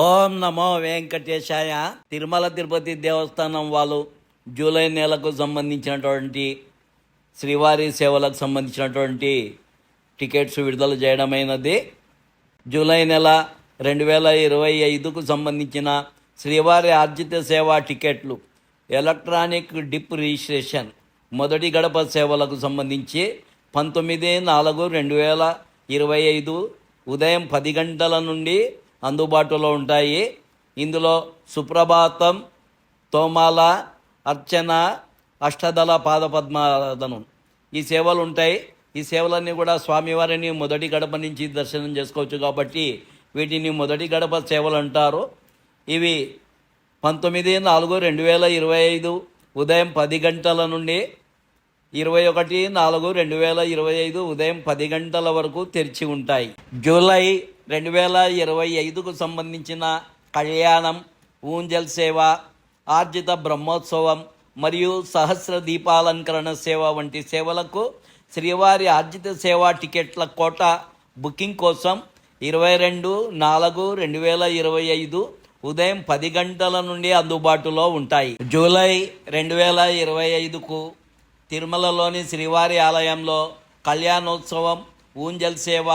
ఓం నమో వెంకటేశాయ. తిరుమల తిరుపతి దేవస్థానం వాళ్ళు జూలై నెలకు సంబంధించినటువంటి శ్రీవారి సేవలకు సంబంధించినటువంటి టికెట్స్ విడుదల చేయడమైనది. జూలై నెల రెండు వేల ఇరవై ఐదుకు సంబంధించిన శ్రీవారి ఆర్జిత సేవా టికెట్లు ఎలక్ట్రానిక్ డిప్ రిజిస్ట్రేషన్ మొదటి గడప సేవలకు సంబంధించి పంతొమ్మిది నాలుగు రెండు వేల ఇరవై ఐదు ఉదయం పది గంటల నుండి అందుబాటులో ఉంటాయి. ఇందులో సుప్రభాతం తోమాల అర్చన అష్టదళ పాదపద్మాదనం ఈ సేవలు ఉంటాయి. ఈ సేవలన్నీ కూడా స్వామివారిని మొదటి గడప నుంచి దర్శనం చేసుకోవచ్చు కాబట్టి వీటిని మొదటి గడప సేవలు అంటారు. ఇవి పంతొమ్మిది నాలుగు రెండు వేల ఇరవై ఐదు ఉదయం పది గంటల నుండి ఇరవై ఒకటి నాలుగు రెండు వేల ఇరవై ఐదు ఉదయం పది గంటల వరకు తెరిచి ఉంటాయి. జూలై రెండు వేల ఇరవై ఐదుకు సంబంధించిన కళ్యాణం ఊంజల్ సేవ ఆర్జిత బ్రహ్మోత్సవం మరియు సహస్ర దీపాలంకరణ సేవ వంటి సేవలకు శ్రీవారి ఆర్జిత సేవ టికెట్ల కోట బుకింగ్ కోసం ఇరవై రెండు నాలుగు రెండు వేల ఇరవై ఐదు ఉదయం పది గంటల నుండి అందుబాటులో ఉంటాయి. జూలై రెండు వేల ఇరవై ఐదుకు తిరుమలలోని శ్రీవారి ఆలయంలో కళ్యాణోత్సవం ఊంజల్ సేవ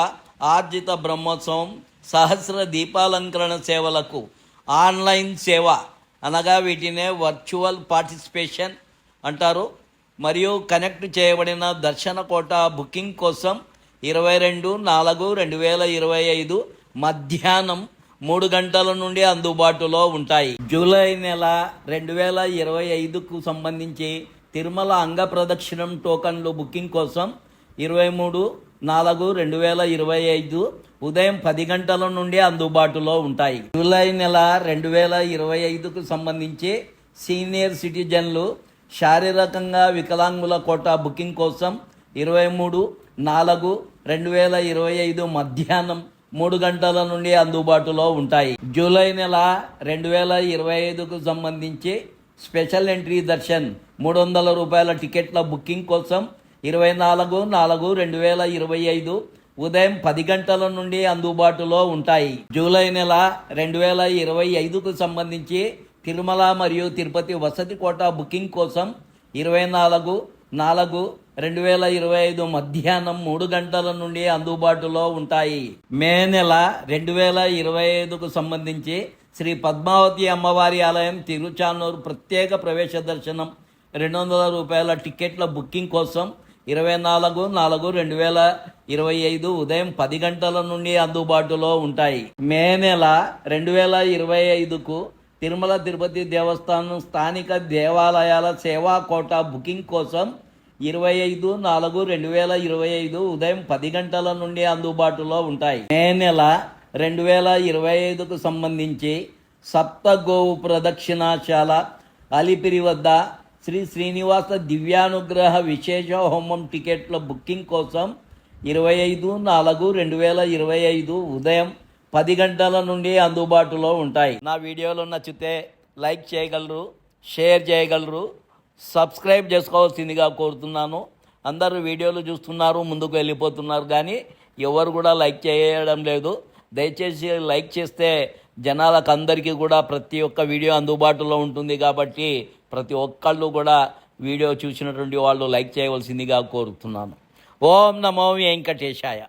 ఆర్జిత బ్రహ్మోత్సవం సహస్ర దీపాలంకరణ సేవలకు ఆన్లైన్ సేవ. అనగా వీటినే వర్చువల్ పార్టిసిపేషన్ అంటారు. మరియు కనెక్ట్ చేయబడిన దర్శన కోట బుకింగ్ కోసం ఇరవై రెండు నాలుగు రెండు వేల ఇరవై ఐదు మధ్యాహ్నం మూడు గంటల నుండి అందుబాటులో ఉంటాయి. జూలై నెల రెండు వేల ఇరవై ఐదుకు సంబంధించి తిరుమల అంగ ప్రదక్షిణం టోకన్లు బుకింగ్ కోసం ఇరవై మూడు నాలుగు రెండు వేల ఇరవై ఐదు ఉదయం పది గంటల నుండి అందుబాటులో ఉంటాయి. జూలై నెల రెండు వేల ఇరవై ఐదుకు సంబంధించి సీనియర్ సిటిజన్లు శారీరకంగా వికలాంగుల కోటా బుకింగ్ కోసం ఇరవై మూడు నాలుగు రెండు వేల ఇరవై ఐదు మధ్యాహ్నం మూడు గంటల నుండి అందుబాటులో ఉంటాయి. జూలై నెల రెండు వేల ఇరవై ఐదుకు సంబంధించి స్పెషల్ ఎంట్రీ దర్శన్ మూడు వందల రూపాయల టికెట్ల బుకింగ్ కోసం ఇరవై నాలుగు నాలుగు రెండు వేల ఇరవై ఐదు ఉదయం పది గంటల నుండి అందుబాటులో ఉంటాయి. జూలై నెల రెండు వేల ఇరవై ఐదుకు సంబంధించి తిరుమల మరియు తిరుపతి వసతి కోట బుకింగ్ కోసం ఇరవై నాలుగు నాలుగు రెండు వేల ఇరవై ఐదు మధ్యాహ్నం మూడు గంటల నుండి అందుబాటులో ఉంటాయి. మే నెల రెండు వేల ఇరవై ఐదుకు సంబంధించి శ్రీ పద్మావతి అమ్మవారి ఆలయం తిరుచానూరు ప్రత్యేక ప్రవేశ దర్శనం. రెండు వందల రూపాయల టికెట్ల బుకింగ్ కోసం ఇరవై నాలుగు నాలుగు రెండు వేల ఇరవై ఐదు ఉదయం పది గంటల నుండి అందుబాటులో ఉంటాయి. మే నెల రెండు వేల ఇరవై ఐదుకు తిరుమల తిరుపతి దేవస్థానం స్థానిక దేవాలయాల సేవా కోట బుకింగ్ కోసం ఇరవై ఐదు నాలుగు రెండు వేల ఇరవై ఐదు ఉదయం పది గంటల నుండి అందుబాటులో ఉంటాయి. మే నెల రెండు వేల ఇరవై ఐదుకు సంబంధించి సప్త గోవు ప్రదక్షిణాశాల అలిపిరి వద్ద శ్రీ శ్రీనివాస దివ్యానుగ్రహ విశేష హోమం టికెట్ల బుకింగ్ కోసం ఇరవై ఐదు నాలుగు రెండు వేల ఇరవై ఐదు ఉదయం పది గంటల నుండి అందుబాటులో ఉంటాయి. నా వీడియోలు నచ్చితే లైక్ చేయగలరు షేర్ చేయగలరు సబ్స్క్రైబ్ చేసుకోవాల్సిందిగా కోరుతున్నాను. అందరూ వీడియోలు చూస్తున్నారు ముందుకు వెళ్ళిపోతున్నారు కానీ ఎవరు కూడా లైక్ చేయడం లేదు. దయచేసి లైక్ చేస్తే జనాలకు అందరికీ కూడా ప్రతి ఒక్క వీడియో అందుబాటులో ఉంటుంది కాబట్టి ప్రతి ఒక్కళ్ళు కూడా వీడియో చూసినటువంటి వాళ్ళు లైక్ చేయవలసిందిగా కోరుతున్నాను. ఓం నమో వెంకటేశాయ.